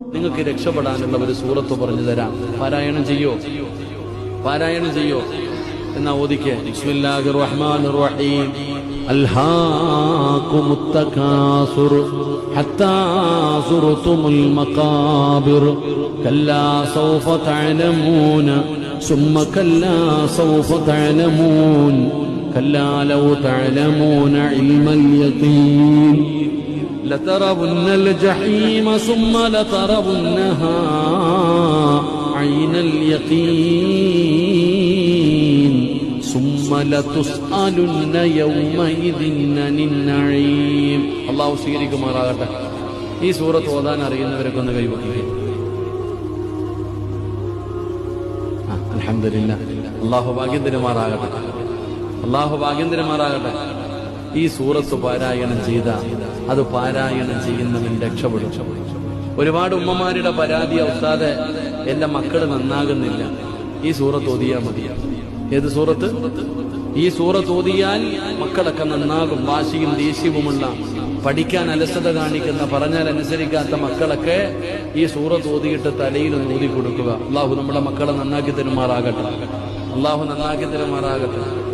നിങ്ങൾക്ക് രക്ഷപ്പെടാനുള്ള ഒരു സൂറത്ത് പറഞ്ഞു തരാം പാരായണം ചെയ്യോ പാരായണം ചെയ്യോ എന്നാ ഓദിക്കെ ബിസ്മില്ലാഹിർ റഹ്മാനിർ റഹീം ألهاكم التكاثر حتى زرتم المقابر كلا سوف تعلمون ثم كلا سوف تعلمون كلا لو تعلمون علم اليقين لترون الجحيم ثم لترونها عين اليقين ثم لتسألن يومئذ عن النعيم അള്ളാഹു സ്വീകരിക്കുമാറാകട്ടെ ഈ സൂറത്ത് ഓതാൻ അറിയുന്നവരൊക്കെ ഒന്ന് കൈവക്കുക അലഹമില്ല അള്ളാഹു ഭാഗ്യം തരുമാറാകട്ടെ അള്ളാഹു ഭാഗ്യം തരുമാറാകട്ടെ ഈ സൂറത്ത് പാരായണം ചെയ്ത അത് പാരായണം ചെയ്യുന്നവൻ രക്ഷപ്പെടും. ഒരുപാട് ഉമ്മമാരുടെ പരാതി അവസാതെ എന്റെ മക്കൾ നന്നാകുന്നില്ല. ഈ സൂറത്ത് ഓതിയാൽ മതി. ഏത് സൂറത്ത്? ഈ സൂറത്ത് ഓതിയാൽ മക്കളൊക്കെ നന്നാകും. വാശിയും ദേഷ്യവുമുള്ള പഠിക്കാൻ അലസത കാണിക്കുന്ന പറഞ്ഞാൽ അനുസരിക്കാത്ത മക്കളൊക്കെ ഈ സൂറത്ത് ഓതിയിട്ട് തലയിൽ ഊതി കൊടുക്കുക. അള്ളാഹു നമ്മുടെ മക്കളെ നന്നാക്കി തരുമാറാകട്ടെ. അള്ളാഹു നന്നാക്കി തരുമാറാകട്ടെ.